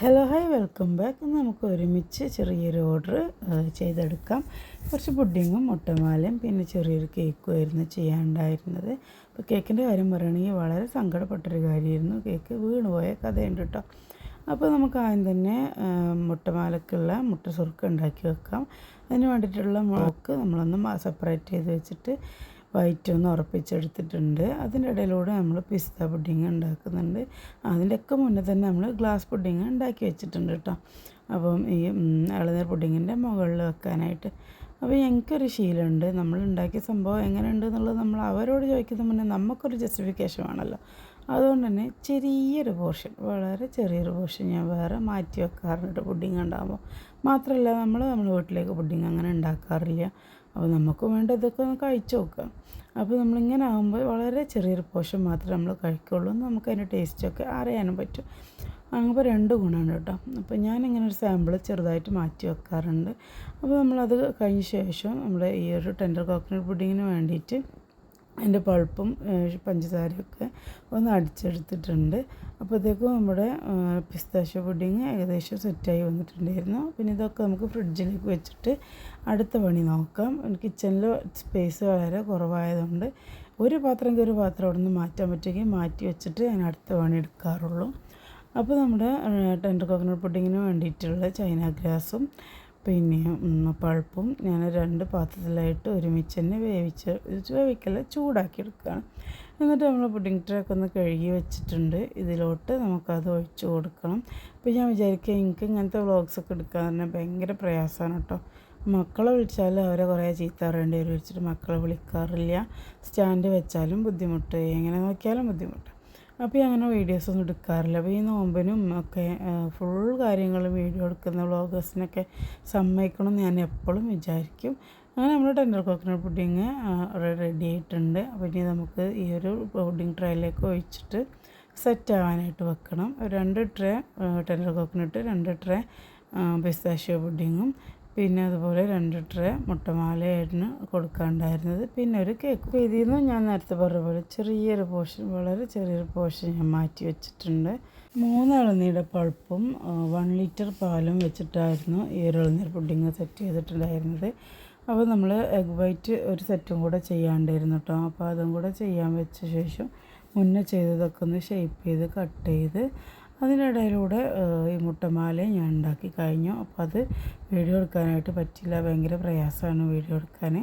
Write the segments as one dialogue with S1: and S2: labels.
S1: Hello hi welcome back നമുക്ക് ഒരുമിച്ച് ചെറിയൊരു ഓർഡർ ചെയ്തെടുക്കാം. കുറച്ച് പുഡിങ്ങും മുട്ടമാലയും പിന്നെ ചെറിയൊരു കേക്കും ആയിരുന്നു ചെയ്യാനുണ്ടായിരുന്നത്. അപ്പോൾ കേക്കിന്റെ കാര്യം പറയുകയാണെങ്കിൽ വളരെ സങ്കടപ്പെട്ടൊരു കാര്യമായിരുന്നു. കേക്ക് വീണുപോയ കഥയുണ്ട് കേട്ടോ. അപ്പോൾ നമുക്ക് ആദ്യം തന്നെ മുട്ടമാലക്കുള്ള മുട്ട സുറുക്ക് ഉണ്ടാക്കി വെക്കാം. അതിന് വേണ്ടിയിട്ടുള്ള മുളക്ക് നമ്മളൊന്ന് സെപ്പറേറ്റ് ചെയ്ത് വെച്ചിട്ട് വൈറ്റ് ഒന്ന് ഉറപ്പിച്ചെടുത്തിട്ടുണ്ട്. അതിന്റെ ഇടയിലൂടെ നമ്മൾ പിസ്ത പുഡിങ് ഉണ്ടാക്കുന്നുണ്ട്. അതിന്റെയൊക്കെ മുന്നേ തന്നെ നമ്മൾ ഗ്ലാസ് പുഡിങ് ഉണ്ടാക്കി വെച്ചിട്ടുണ്ട് കേട്ടോ. അപ്പം ഈ ഇളനീർ പുഡിങ്ങിന്റെ മുകളിൽ വെക്കാനായിട്ട്. അപ്പോൾ ഞങ്ങൾക്കൊരു ശീലമുണ്ട്. നമ്മൾ ഉണ്ടാക്കിയ സംഭവം എങ്ങനെയുണ്ട് എന്നുള്ളത് നമ്മൾ അവരോട് ചോദിക്കുന്ന മുന്നേ നമുക്കൊരു ജസ്റ്റിഫിക്കേഷൻ വേണമല്ലോ. അതുകൊണ്ട് തന്നെ ചെറിയൊരു പോർഷൻ വളരെ ചെറിയൊരു പോർഷൻ ഞാൻ വേറെ മാറ്റി വെക്കാറുണ്ട് പുഡിങ് ഉണ്ടാകുമ്പോൾ മാത്രമല്ല നമ്മൾ നമ്മുടെ വീട്ടിലേക്ക് പുഡിങ് അങ്ങനെ ഉണ്ടാക്കാറില്ല. അപ്പോൾ നമുക്ക് വേണ്ട ഇതൊക്കെ ഒന്ന് കഴിച്ചു നോക്കാം അപ്പോൾ നമ്മളിങ്ങനെ ആകുമ്പോൾ വളരെ ചെറിയൊരു പോർഷൻ മാത്രമേ നമ്മൾ കഴിക്കുള്ളൂ നമുക്ക് അതിന്റെ ടേസ്റ്റൊക്കെ അറിയാനും പറ്റും. അങ്ങനെ രണ്ട് ഗുണമാണ് കേട്ടോ. അപ്പോൾ ഞാനിങ്ങനെ ഒരു സാമ്പിൾ ചെറുതായിട്ട് മാറ്റി വെക്കാറുണ്ട്. അപ്പോൾ നമ്മളത് കഴിഞ്ഞ ശേഷം നമ്മുടെ ഈ ഒരു ടെൻഡർ കോക്കനട്ട് പുഡിങ്ങിന് വേണ്ടിയിട്ട് അതിന്റെ പൾപ്പും പഞ്ചസാരയൊക്കെ ഒന്ന് അടിച്ചെടുത്തിട്ടുണ്ട്. അപ്പോഴത്തേക്കും നമ്മുടെ പിസ്താഷ്യ പുഡിങ് ഏകദേശം സെറ്റായി വന്നിട്ടുണ്ടായിരുന്നു. പിന്നെ ഇതൊക്കെ നമുക്ക് ഫ്രിഡ്ജിലേക്ക് വെച്ചിട്ട് അടുത്ത പണി നോക്കാം. കിച്ചണിൽ സ്പേസ് വളരെ കുറവായതുകൊണ്ട് ഒരു പാത്രമെങ്കിൽ ഒരു പാത്രം അവിടെ നിന്ന് മാറ്റാൻ പറ്റുമെങ്കിൽ മാറ്റി വെച്ചിട്ട് ഞാൻ അടുത്ത പണി എടുക്കാറുള്ളൂ. അപ്പോൾ നമ്മുടെ ടെൻഡർ കോക്കനട്ട് പുഡിങ്ങിന് വേണ്ടിയിട്ടുള്ള ചൈന ഗ്രാസും പിന്നെ പൾപ്പും ഞാൻ രണ്ട് പാത്രത്തിലായിട്ട് ഒരുമിച്ച് തന്നെ വേവിച്ച് വേവിക്കല്ല ചൂടാക്കി എടുക്കുകയാണ്. എന്നിട്ട് നമ്മൾ പുഡിംഗ് ട്രേക്ക് ഒന്ന് കഴുകി വെച്ചിട്ടുണ്ട്. ഇതിലോട്ട് നമുക്കത് ഒഴിച്ചു കൊടുക്കണം. അപ്പോൾ ഞാൻ വിചാരിക്കുക എനിക്ക് ഇങ്ങനത്തെ വ്ളോഗ്സൊക്കെ എടുക്കാൻ തന്നെ ഭയങ്കര പ്രയാസമാണ് കേട്ടോ. മക്കളെ വിളിച്ചാൽ അവരെ കുറേ ചീത്ത പറയേണ്ടി വരും. വെച്ചിട്ട് മക്കളെ വിളിക്കാറില്ല. സ്റ്റാൻഡ് വെച്ചാലും ബുദ്ധിമുട്ട്. എങ്ങനെ നോക്കിയാലും ബുദ്ധിമുട്ട്. അപ്പോൾ അങ്ങനെ വീഡിയോസൊന്നും എടുക്കാറില്ല. അപ്പോൾ ഈ നോമ്പിനും ഒക്കെ ഫുൾ കാര്യങ്ങളും വീഡിയോ എടുക്കുന്ന വ്ളോഗേഴ്സിനൊക്കെ സമ്മതിക്കണം എന്ന് ഞാൻ എപ്പോഴും വിചാരിക്കും. അങ്ങനെ നമ്മൾ ടെൻഡർ കോക്കനട്ട് പുഡിങ് റെഡി ആയിട്ടുണ്ട്. അപ്പോൾ ഇനി നമുക്ക് ഈ ഒരു പുഡിങ് ട്രേയിലേക്ക് ഒഴിച്ചിട്ട് സെറ്റ് ആവാനായിട്ട് വെക്കണം. രണ്ട് ട്രേ ടെൻഡർ കോക്കനട്ട് രണ്ട് ട്രേ പിസ്താഷ്യോ പുഡിങ്ങും പിന്നെ അതുപോലെ രണ്ട് ട്രേ മുട്ടമാലയായിരുന്നു കൊടുക്കാനുണ്ടായിരുന്നത്. പിന്നെ ഒരു കേക്ക് ഇതിൽ നിന്ന് ഞാൻ നേരത്തെ പറഞ്ഞ പോലെ ചെറിയൊരു പോർഷൻ വളരെ ചെറിയൊരു പോർഷൻ ഞാൻ മാറ്റി വെച്ചിട്ടുണ്ട്. മൂന്ന് ഇളനീരുടെ പൾപ്പും വൺ ലിറ്റർ പാലും വെച്ചിട്ടായിരുന്നു ഈ ഒരു ഇളനീർ പുഡിങ് സെറ്റ് ചെയ്തിട്ടുണ്ടായിരുന്നത്. അപ്പോൾ നമ്മൾ എഗ് വൈറ്റ് ഒരു സെറ്റും കൂടെ ചെയ്യാണ്ടായിരുന്നു കേട്ടോ. അപ്പോൾ അതും കൂടെ ചെയ്യാൻ വെച്ച ശേഷം മുന്നേ ചെയ്തതൊക്കെ ഒന്ന് ഷേപ്പ് ചെയ്ത് കട്ട് ചെയ്ത് അതിനിടയിലൂടെ ഈ മുട്ടമാല ഞാൻ ഉണ്ടാക്കി കഴിഞ്ഞു. അപ്പോൾ അത് വീഡിയോ എടുക്കാനായിട്ട് പറ്റില്ല. ഭയങ്കര പ്രയാസമാണ് വീഡിയോ എടുക്കാൻ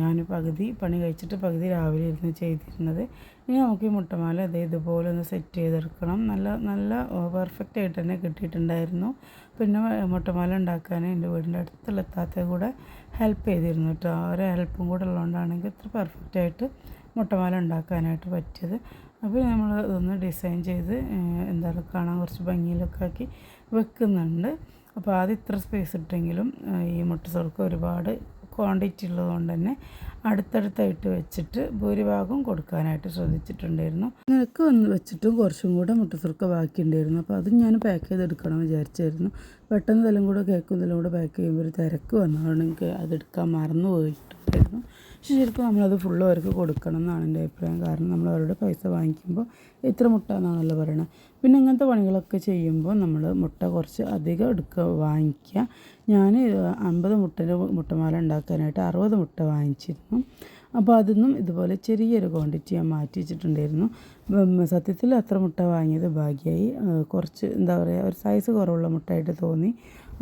S1: ഞാൻ പകുതി പണി കഴിച്ചിട്ട് പകുതി രാവിലെ ഇരുന്ന് ചെയ്തിരുന്നത്. ഇനി നമുക്ക് ഈ മുട്ടമാല അതേ ഇതുപോലെ ഒന്ന് സെറ്റ് ചെയ്തെടുക്കണം. നല്ല നല്ല പെർഫെക്റ്റ് ആയിട്ട് തന്നെ കിട്ടിയിട്ടുണ്ടായിരുന്നു. പിന്നെ മുട്ടമാല ഉണ്ടാക്കാൻ എന്റെ വീടിന്റെ അടുത്തുള്ള എത്താത്ത കൂടെ ഹെൽപ്പ് ചെയ്തിരുന്നു കേട്ടോ. അവരെ ഹെൽപ്പും കൂടെ ഉള്ളതുകൊണ്ടാണെങ്കിൽ ഇത്ര പെർഫെക്റ്റ് ആയിട്ട് മുട്ടമാല ഉണ്ടാക്കാനായിട്ട് പറ്റിയത്. അപ്പോൾ നമ്മൾ ഇതൊന്ന് ഡിസൈൻ ചെയ്ത് എന്താണ് കാണാൻ കുറച്ച് ഭംഗിയിലൊക്കെ ആക്കി വെക്കുന്നുണ്ട്. അപ്പോൾ ആദ്യം ഇത്ര സ്പേസ് ഇട്ടെങ്കിലും ഈ മുട്ട ഒരുപാട് ക്വാണ്ടിറ്റി ഉള്ളതുകൊണ്ട് തന്നെ അടുത്തടുത്തായിട്ട് വെച്ചിട്ട് ഭൂരിഭാഗം കൊടുക്കാനായിട്ട് ശ്രദ്ധിച്ചിട്ടുണ്ടായിരുന്നു. നിനക്ക് വന്ന് വെച്ചിട്ടും കുറച്ചും കൂടെ മുട്ടസുറുക്ക ബാക്കിയുണ്ടായിരുന്നു. അപ്പോൾ അതും ഞാൻ പാക്ക് ചെയ്തെടുക്കണം വിചാരിച്ചായിരുന്നു. പെട്ടെന്ന് ഇതെല്ലാം കൂടെ കേക്കും ഇതെല്ലാം കൂടെ പാക്ക് ചെയ്യുമ്പോൾ ഒരു തിരക്ക് വന്നതുകൊണ്ട് എനിക്ക് അതെടുക്കാൻ മറന്നു പോയിട്ടുണ്ടായിരുന്നു പക്ഷേ ശരിക്കും നമ്മളത് ഫുള്ള് അവർക്ക് കൊടുക്കണം എന്നാണ് എന്റെ അഭിപ്രായം. കാരണം നമ്മൾ അവരുടെ പൈസ വാങ്ങിക്കുമ്പോൾ ഇത്ര മുട്ട എന്നാണല്ലോ പറയണത് പിന്നെ ഇങ്ങനത്തെ പണികളൊക്കെ ചെയ്യുമ്പോൾ നമ്മൾ മുട്ട കുറച്ച് അധികം എടുക്കുക വാങ്ങിക്കുക. ഞാൻ അമ്പത് മുട്ടന്റെ മുട്ടമാല ഉണ്ടാക്കാനായിട്ട് അറുപത് മുട്ട വാങ്ങിച്ചിരുന്നു. അപ്പോൾ അതൊന്നും ഇതുപോലെ ചെറിയൊരു ക്വാണ്ടിറ്റി ഞാൻ മാറ്റി വെച്ചിട്ടുണ്ടായിരുന്നു സത്യത്തിൽ അത്ര മുട്ട വാങ്ങിയത് ഭാഗ്യമായി കുറച്ച് എന്താ പറയുക ഒരു സൈസ് കുറവുള്ള മുട്ടയായിട്ട് തോന്നി.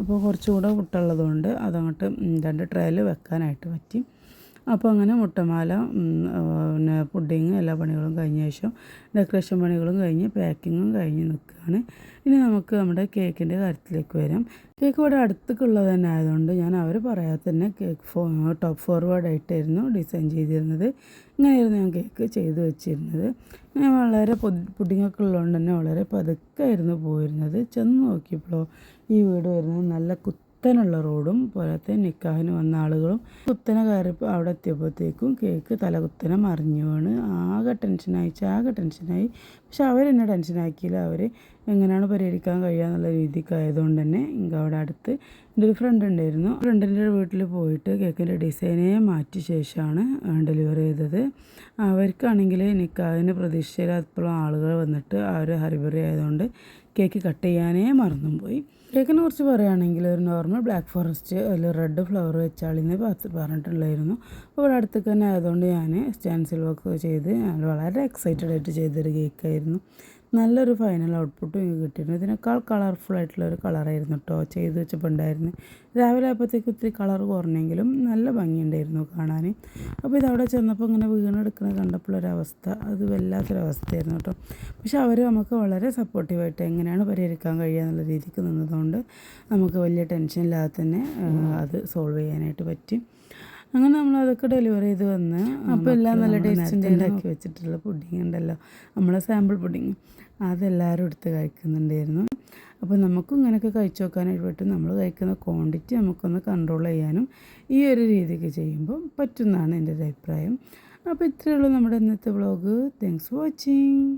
S1: അപ്പോൾ കുറച്ചുകൂടെ മുട്ട ഉള്ളതുകൊണ്ട് അതങ്ങോട്ട് രണ്ട് ട്രേയിൽ വെക്കാനായിട്ട് പറ്റി. അപ്പോൾ അങ്ങനെ മുട്ടമാല പിന്നെ പുഡിങ് എല്ലാ പണികളും കഴിഞ്ഞ ശേഷം ഡെക്കറേഷൻ പണികളും കഴിഞ്ഞ് പാക്കിങ്ങും കഴിഞ്ഞ് നിൽക്കുകയാണ്. ഇനി നമുക്ക് നമ്മുടെ കേക്കിന്റെ കാര്യത്തിലേക്ക് വരാം. കേക്ക് ഇവിടെ അടുത്തേക്കുള്ളത് തന്നെ ആയതുകൊണ്ട് ഞാൻ അവർ പറയാതെ തന്നെ കേക്ക് ഫോ ടോപ്പ് ഫോർവേഡ് ആയിട്ടായിരുന്നു ഡിസൈൻ ചെയ്തിരുന്നത്. ഇങ്ങനെയായിരുന്നു ഞാൻ കേക്ക് ചെയ്ത് വെച്ചിരുന്നത്. ഞാൻ വളരെ പുഡിങ്ങൊക്കെ ഉള്ളതുകൊണ്ട് തന്നെ വളരെ പതുക്കായിരുന്നു പോയിരുന്നത്. ചെന്ന് നോക്കിയപ്പോഴോ ഈ വീട് വരുന്നത് നല്ല കുത്തനുള്ള റോഡും പോലത്തെ നിക്കാഹിന് വന്ന ആളുകളും കുത്തനെ കയറിയപ്പോൾ അവിടെ എത്തിയപ്പോഴത്തേക്കും കേക്ക് തലകുത്തനെ മറിഞ്ഞു വീണ് ആകെ ടെൻഷനായി ആകെ ടെൻഷനായി. പക്ഷെ അവരെന്നെ ടെൻഷനാക്കിയില്ല. അവർ എങ്ങനെയാണ് പരിഹരിക്കാൻ കഴിയുക എന്നുള്ള ആയതുകൊണ്ട് തന്നെ എനിക്ക് അവിടെ അടുത്ത് എന്റെ ഒരു ഫ്രണ്ട് ഉണ്ടായിരുന്നു ഫ്രണ്ടിന്റെ വീട്ടിൽ പോയിട്ട് കേക്കിന്റെ ഡിസൈനേ മാറ്റിയ ശേഷമാണ് ഡെലിവറി ചെയ്തത്. അവർക്കാണെങ്കിൽ നിക്കാഹിന് പ്രതീക്ഷയിലപ്പോഴും ആളുകൾ വന്നിട്ട് അവർ ഹരിബറി ആയതുകൊണ്ട് കേക്ക് കട്ട് ചെയ്യാനേ മറന്നും പോയി കേക്കിനെ കുറിച്ച് പറയുകയാണെങ്കിൽ ഒരു നോർമൽ ബ്ലാക്ക് ഫോറസ്റ്റ് അതിൽ റെഡ് ഫ്ലവർ വെച്ചാളിന്ന് പത്ത് പറഞ്ഞിട്ടുള്ളായിരുന്നു. അപ്പോൾ ഇവിടെ അടുത്തേക്ക് തന്നെ ആയതുകൊണ്ട് ഞാൻ സ്റ്റാൻസിൽ വർക്ക് ചെയ്ത് വളരെ എക്സൈറ്റഡ് ആയിട്ട് ചെയ്തൊരു കേക്കായിരുന്നു നല്ലൊരു ഫൈനൽ ഔട്ട്പുട്ട് എനിക്ക് കിട്ടിയിരുന്നു. ഇതിനേക്കാൾ കളർഫുൾ ആയിട്ടുള്ള ഒരു കളറായിരുന്നു കേട്ടോ ചെയ്ത് വെച്ചപ്പോൾ ഉണ്ടായിരുന്നു രാവിലെ ആയപ്പോഴത്തേക്ക് ഒത്തിരി കളർ കുറഞ്ഞെങ്കിലും നല്ല ഭംഗിയുണ്ടായിരുന്നു കാണാൻ അപ്പോൾ ഇതവിടെ ചെന്നപ്പോൾ ഇങ്ങനെ വീണെടുക്കുന്നത് കണ്ടപ്പോഴൊരവസ്ഥ അത് വല്ലാത്തൊരവസ്ഥയായിരുന്നു കേട്ടോ പക്ഷെ അവർ നമുക്ക് വളരെ സപ്പോർട്ടീവായിട്ട് എങ്ങനെയാണ് പരിഹരിക്കാൻ കഴിയുക എന്നുള്ള രീതിക്ക് നിന്നതുകൊണ്ട് നമുക്ക് വലിയ ടെൻഷൻ ഇല്ലാതെ തന്നെ അത് സോൾവ് ചെയ്യാനായിട്ട് പറ്റി. അങ്ങനെ നമ്മൾ അതൊക്കെ ഡെലിവറി ചെയ്ത് വന്ന് അപ്പോൾ എല്ലാം നല്ല ടേസ്റ്റ് ഉണ്ടാക്കി വെച്ചിട്ടുള്ള പുഡിങ് ഉണ്ടല്ലോ. നമ്മളെ സാമ്പിൾ പുഡിങ് അതെല്ലാവരും എടുത്ത് കഴിക്കുന്നുണ്ടായിരുന്നു. അപ്പോൾ നമുക്കും ഇങ്ങനെയൊക്കെ കഴിച്ചു നോക്കാനായിട്ട് പറ്റും. നമ്മൾ കഴിക്കുന്ന ക്വാണ്ടിറ്റി നമുക്കൊന്ന് കൺട്രോൾ ചെയ്യാനും ഈ ഒരു രീതിക്ക് ചെയ്യുമ്പോൾ പറ്റുന്നതാണ് എന്റെ ഒരു അഭിപ്രായം. അപ്പോൾ ഇത്രയേ ഉള്ളൂ നമ്മുടെ ഇന്നത്തെ വ്ളോഗ് താങ്ക്സ് ഫോർ വാച്ചിങ്